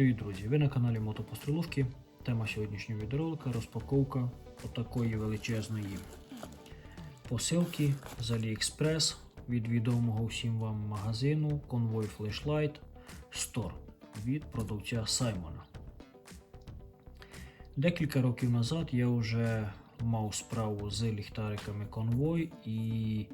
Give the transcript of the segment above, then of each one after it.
Привіт, друзі! Ви на каналі Мотопострілушки. Тема сьогоднішнього відеоролика розпаковка отакої величезної посилки з AliExpress від відомого всім вам магазину Convoy Flashlight Store від продавця Саймона. Декілька років назад я вже мав справу з ліхтариками Convoy і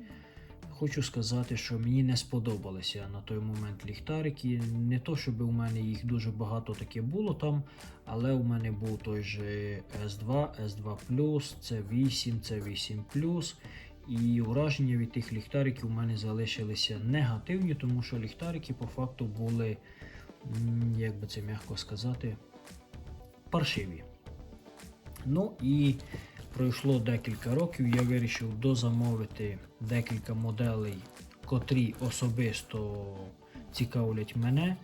Хочу сказати, що мені не сподобалися на той момент ліхтарики. Не то, щоб у мене їх дуже багато таке було там, але у мене був той же S2, S2 C8, C8 і враження від тих ліхтариків у мене залишилися негативні, тому що ліхтарики по факту були, як би це м'яко сказати, паршиві. Ну і пройшло декілька років, я вирішив дозамовити декілька моделей, котрі особисто цікавлять мене.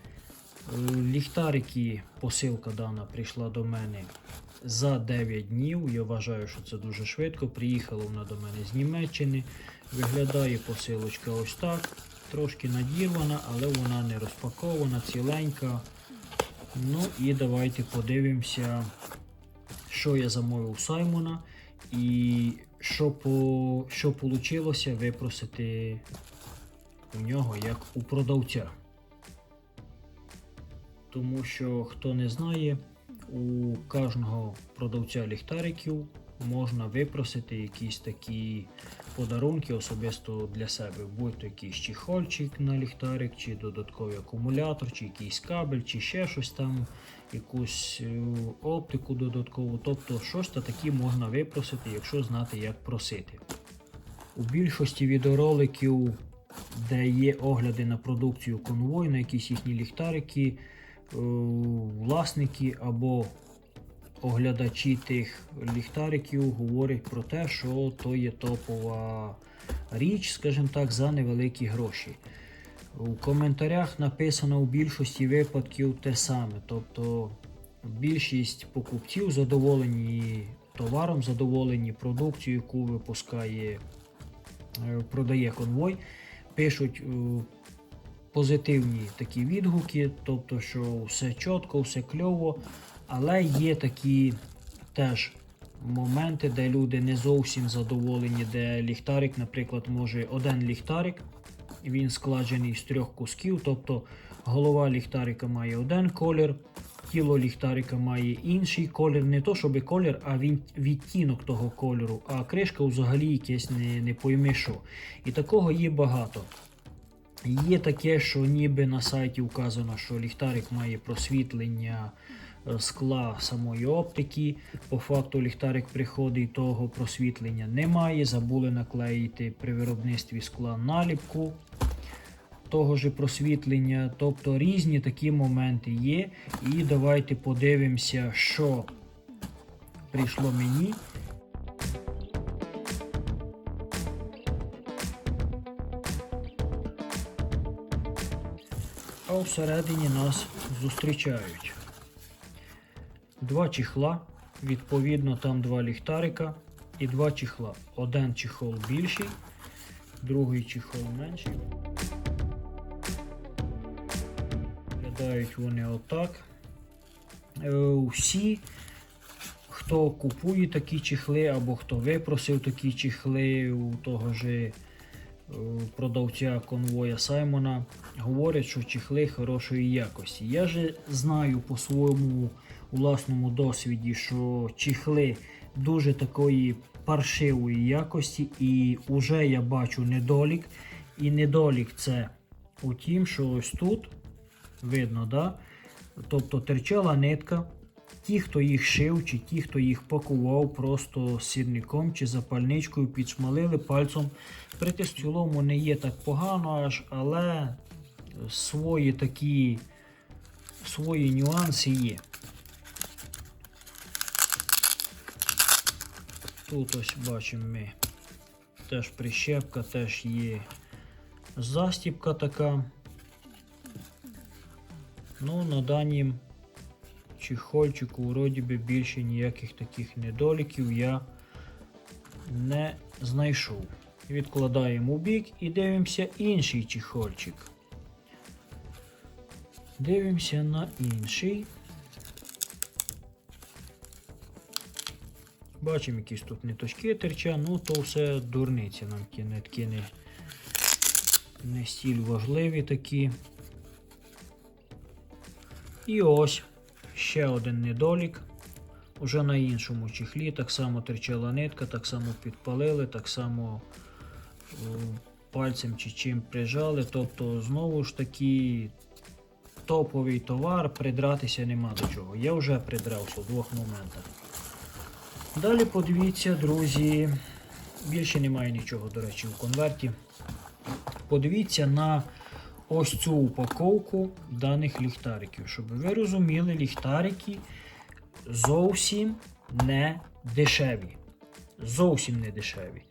Е, Ліхтарики, посилка дана прийшла до мене за 9 днів. Я вважаю, що це дуже швидко. Приїхала вона до мене з Німеччини. Виглядає посилочка ось так. Трошки надірвана, але вона не розпакована, ціленька. Ну і давайте подивимося, що я замовив Саймона і що по, що вийшло випросити у нього як у продавця. Тому що, хто не знає, у кожного продавця ліхтариків можна випросити якісь такі подарунки особисто для себе, будь то якийсь чехольчик на ліхтарик, чи додатковий акумулятор, чи якийсь кабель, чи ще щось там, якусь е, оптику додаткову. Тобто щось та такі можна випросити, якщо знати, як просити. У більшості відеороликів, де є огляди на продукцію конвой, на якісь їхні ліхтарики, е, власники або оглядачі тих ліхтариків говорять про те, що то є топова річ, скажімо так, за невеликі гроші. У коментарях написано у більшості випадків те саме. Тобто більшість покупців задоволені товаром, задоволені продукцією, яку випускає, е, продає конвой, пишуть е, позитивні такі відгуки, тобто, що все чітко, все кльово. Але є такі теж моменти, де люди не зовсім задоволені, де ліхтарик, наприклад, може один ліхтарик, він складений з трьох кусків, тобто голова ліхтарика має один колір, тіло ліхтарика має інший колір. Не то, щоб колір, а він відтінок того кольору, а кришка взагалі якесь не, не пойми що. І такого є багато. Є таке, що ніби на сайті вказано, що ліхтарик має просвітлення скла самої оптики. По факту ліхтарик приходить того просвітлення немає. Забули наклеїти при виробництві скла наліпку того ж просвітлення. Тобто різні такі моменти є. І давайте подивимося, що прийшло мені. А всередині нас зустрічають два чехла, відповідно, там два ліхтарика і два чехла. Один чехол більший, другий чехол менший. Виглядають вони отак. Е, Всі, хто купує такі чехли або хто випросив такі чехли у того ж е, продавця конвоя Саймона, говорять, що чехли хорошої якості. Я же знаю по своєму власному досвіді, що чехли дуже такої паршивої якості, і вже я бачу недолік. І недолік це у тім, що ось тут видно, да? тобто терчала нитка. Ті, хто їх шив, чи ті, хто їх пакував просто сірником чи запальничкою, підшмалили пальцем. Прити в цілому не є так погано, аж, але свої такі свої нюанси є. Тут ось бачимо ми теж прищепка, теж є застіпка така. Ну, на данім чехольчику вроді би більше ніяких таких недоліків я не знайшов. Відкладаємо у бік і дивимося інший чехольчик. Дивимося на інший. Бачимо, якісь тут ниточки терча, ну то все дурниці нам ті не, не стіль важливі такі. І ось ще один недолік. Уже на іншому чехлі так само терчала нитка, так само підпалили, так само е, пальцем чи чим прижали. Тобто, знову ж таки, топовий товар, придратися нема до чого. Я вже придрався в двох моментах. Далі подивіться, друзі, більше немає нічого, до речі, в конверті. Подивіться на ось цю упаковку даних ліхтариків, щоб ви розуміли, ліхтарики зовсім не дешеві. Зовсім не дешеві.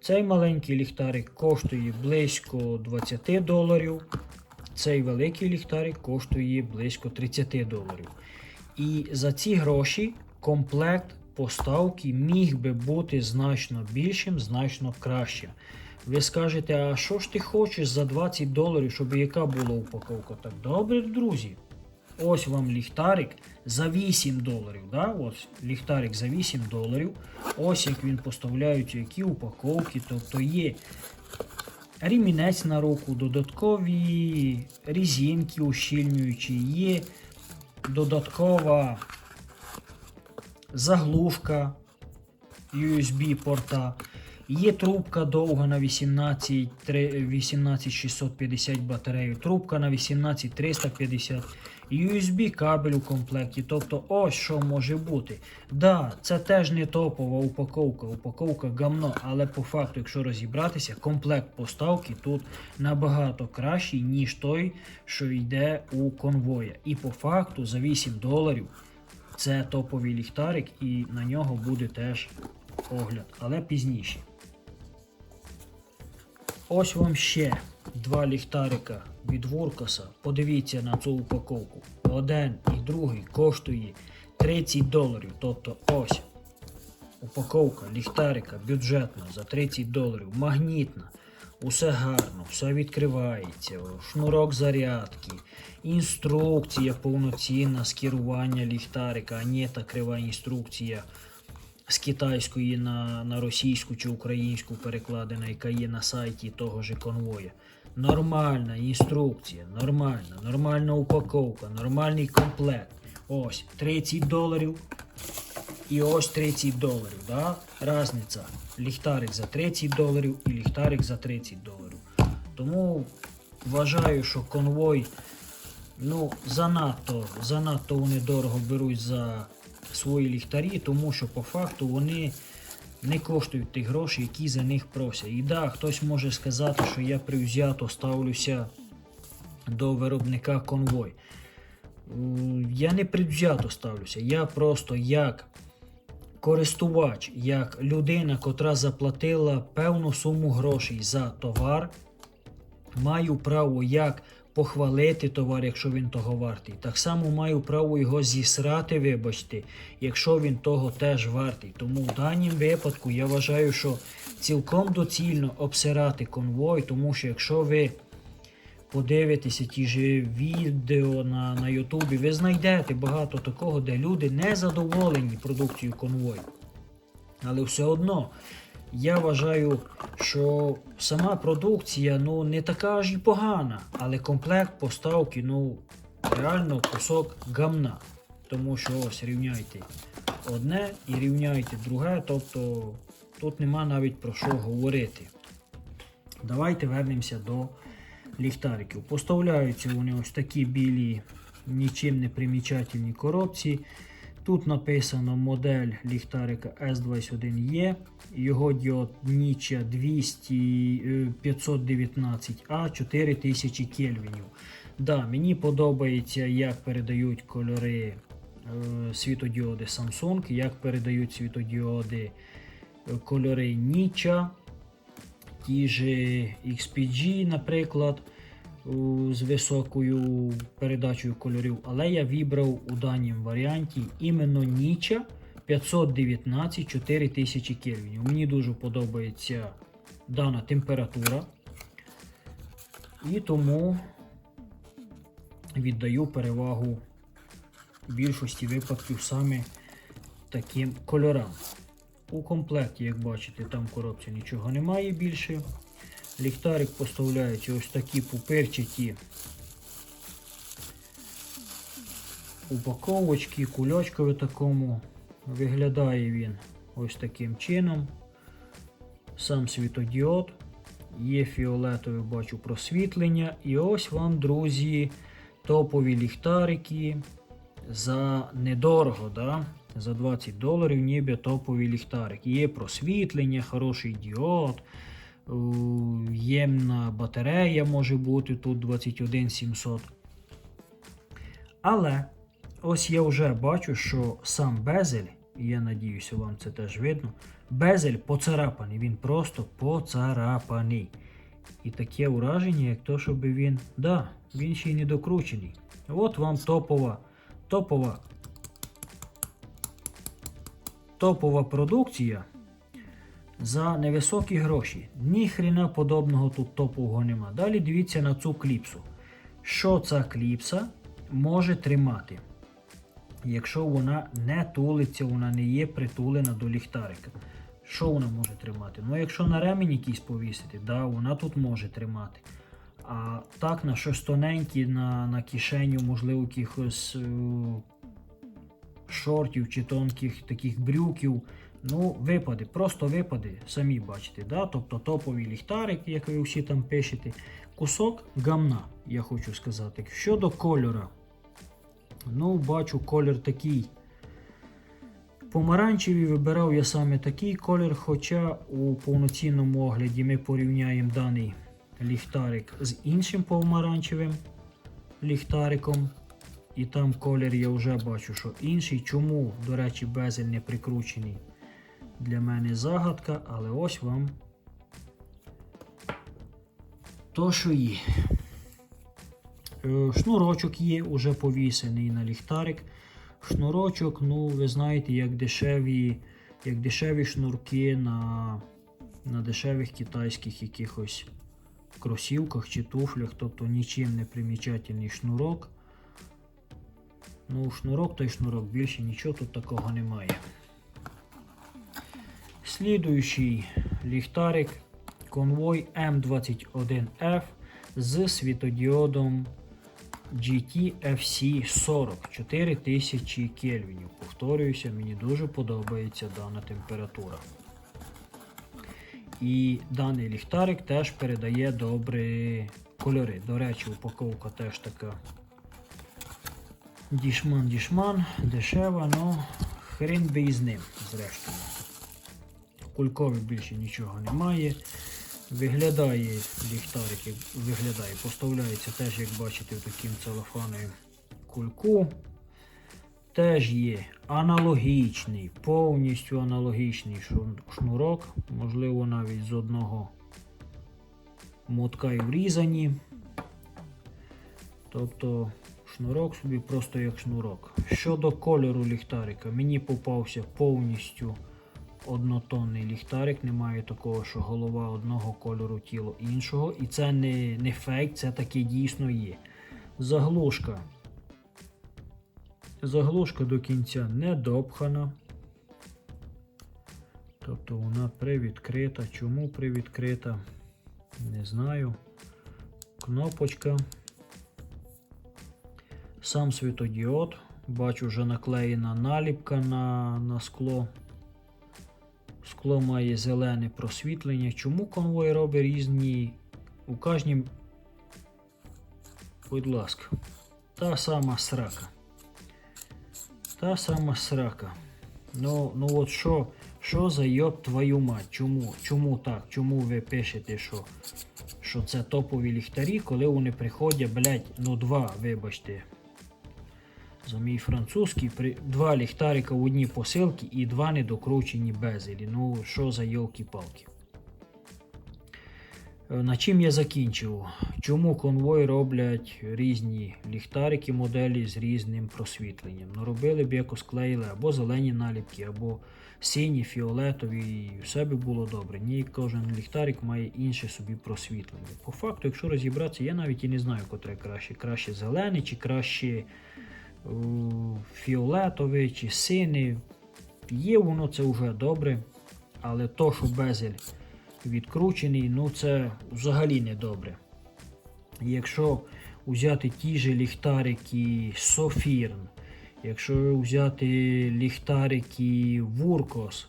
Цей маленький ліхтарик коштує близько 20 доларів. Цей великий ліхтарик коштує близько 30 доларів. І за ці гроші комплект поставки міг би бути значно більшим, значно кращим. Ви скажете, а що ж ти хочеш за 20 доларів, щоб яка була упаковка? Так добре, друзі. Ось вам ліхтарик за 8 доларів. Да? Ось ліхтарик за 8 доларів. Ось як він поставляють, які упаковки. Тобто є ремінець на руку, додаткові різинки ущільнюючі, є додаткова заглушка USB порта. Є трубка довга на 18 18650 батарею, трубка на 18350, USB кабель у комплекті. Тобто ось що може бути. Да, це теж не топова упаковка, упаковка гамно, але по факту, якщо розібратися, комплект поставки тут набагато кращий, ніж той, що йде у конвоя. І по факту за 8 доларів це топовий ліхтарик, і на нього буде теж огляд, але пізніше. Ось вам ще два ліхтарика від Вуркаса. Подивіться на цю упаковку. Один і другий коштує 30 доларів. Тобто ось упаковка ліхтарика бюджетна за 30 доларів, магнітна. Усе гарно, все відкривається, шнурок зарядки, інструкція повноцінна з керування ліхтарика, а не та крива інструкція з китайської на, на російську чи українську перекладена, яка є на сайті того ж конвоя. Нормальна інструкція, нормальна, нормальна упаковка, нормальний комплект. Ось 30 доларів і ось 30 доларів. Да? Разниця. Ліхтарик за 30 доларів і ліхтарик за 30 доларів. Тому вважаю, що конвой ну, занадто, занадто вони дорого беруть за свої ліхтарі, тому що по факту вони не коштують тих грошей, які за них просять. І да, хтось може сказати, що я привзято ставлюся до виробника конвой. Я не предвзято ставлюся, я просто як користувач, як людина, котра заплатила певну суму грошей за товар, маю право як похвалити товар, якщо він того вартий. Так само маю право його зісрати, вибачте, якщо він того теж вартий. Тому в даному випадку я вважаю, що цілком доцільно обсирати конвой, тому що якщо ви подивитеся ті ж відео на, на Ютубі, ви знайдете багато такого, де люди не задоволені продукцією конвой. Але все одно я вважаю, що сама продукція ну, не така аж і погана, але комплект поставки ну, реально кусок гамна. Тому що ось рівняйте одне і рівняйте друге, тобто тут нема навіть про що говорити. Давайте вернемося до ліхтариків. Поставляються вони ось такі білі, нічим не примічательні коробці. Тут написано модель ліхтарика S21E, його діод Ніча 200 е, 519А 4000 кельвінів. Да, мені подобається, як передають кольори е, світодіоди Samsung, як передають світодіоди е, кольори Ніча, ті ж XPG, наприклад, з високою передачею кольорів, але я вибрав у даному варіанті іменно Ніча 519 4000 кельвінів. Мені дуже подобається дана температура. І тому віддаю перевагу в більшості випадків саме таким кольорам. У комплекті, як бачите, там в коробці нічого немає більше. Ліхтарик поставляється ось такі пупирчаті упаковочки, кульочкові такому. Виглядає він ось таким чином. Сам світодіод. Є фіолетове, бачу просвітлення. І ось вам, друзі, топові ліхтарики за недорого. да? За 20 доларів ніби топові ліхтарики. Є просвітлення, хороший діод. Ємна батарея може бути тут 21700. Але ось я вже бачу, що сам безель, і я надіюся, вам це теж видно. Безель поцарапаний, він просто поцарапаний. І таке ураження, як то, щоб він. Да, він ще й не докручений. От вам топова, топова, топова продукція за невисокі гроші. Ні хрена подобного тут топового нема. Далі дивіться на цю кліпсу. Що ця кліпса може тримати? Якщо вона не тулиться, вона не є притулена до ліхтарика. Що вона може тримати? Ну, якщо на ремінь якийсь повісити, да, вона тут може тримати. А так на щось тоненьке, на, на кишеню, можливо, якихось е, шортів чи тонких таких брюків. Ну, випади, просто випади, самі бачите. Да? Тобто топовий ліхтарик, як ви всі там пишете. Кусок гамна, я хочу сказати. Щодо кольора. Ну, бачу, колір такий. Помаранчевий вибирав я саме такий колір, хоча у повноцінному огляді ми порівняємо даний ліхтарик з іншим помаранчевим ліхтариком. І там колір я вже бачу, що інший. Чому, до речі, безель не прикручений? Для мене загадка, але ось вам то, що є. Е, Шнурочок є, уже повісений на ліхтарик. Шнурочок, ну, ви знаєте, як дешеві, як дешеві шнурки на, на дешевих китайських якихось кросівках чи туфлях, тобто нічим не примічательний шнурок. Ну, шнурок той шнурок, більше нічого тут такого немає. Слідуючий ліхтарик конвой М21F з світодіодом GT FC 40 4000 кельвінів. Повторююся, мені дуже подобається дана температура. І даний ліхтарик теж передає добрі кольори. До речі, упаковка теж така дішман-дішман, дешева, але хрен би із ним, зрештою. Кулькові більше нічого немає. Виглядає ліхтарик, виглядає, поставляється теж, як бачите, в таким целофановим кульку. Теж є аналогічний, повністю аналогічний шнурок, можливо, навіть з одного мотка і врізані. Тобто шнурок собі просто як шнурок. Щодо кольору ліхтарика, мені попався повністю однотонний ліхтарик. Немає такого, що голова одного кольору, тіло іншого. І це не, не фейк, це таке дійсно є. Заглушка. Заглушка до кінця не допхана. Тобто вона привідкрита. Чому привідкрита? Не знаю. Кнопочка. Сам світодіод. Бачу, вже наклеєна наліпка на, на скло. Скло має зелене просвітлення. Чому конвой робить різні у кожнім. Будь ласка, та сама срака. Та сама срака. Ну, ну от що, що за йоб твою мать? Чому? Чому так? Чому ви пишете, що, що це топові ліхтарі, коли вони приходять, блять, ну два, вибачте. За мій французький, при... два ліхтарика в одній посилці і два недокручені безелі. Ну, що за йолки-палки. Е, На чим я закінчив? Чому конвой роблять різні ліхтарики, моделі з різним просвітленням? Ну, робили б якось клеїли або зелені наліпки, або сині, фіолетові, і все би було добре. Ні, кожен ліхтарик має інше собі просвітлення. По факту, якщо розібратися, я навіть і не знаю, котре краще. Краще зелений, чи краще фіолетовий, чи синий. Є воно це вже добре, але то, що безель відкручений, ну це взагалі не добре. Якщо взяти ті же ліхтарики Софірн, якщо взяти ліхтарики Вуркос,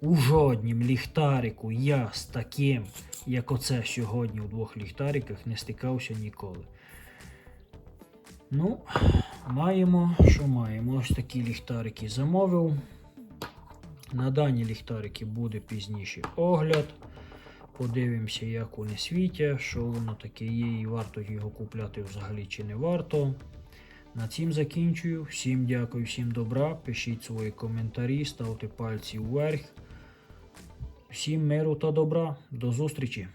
у жоднім ліхтарику я з таким, як оце сьогодні у двох ліхтариках, не стикався ніколи. Ну, маємо, що маємо. Ось такі ліхтарики замовив. На дані ліхтарики буде пізніше огляд. Подивимося, як вони світять, що воно таке є, і варто його купляти взагалі чи не варто. На цим закінчую. Всім дякую, всім добра. Пишіть свої коментарі, ставте пальці вверх. Всім миру та добра. До зустрічі!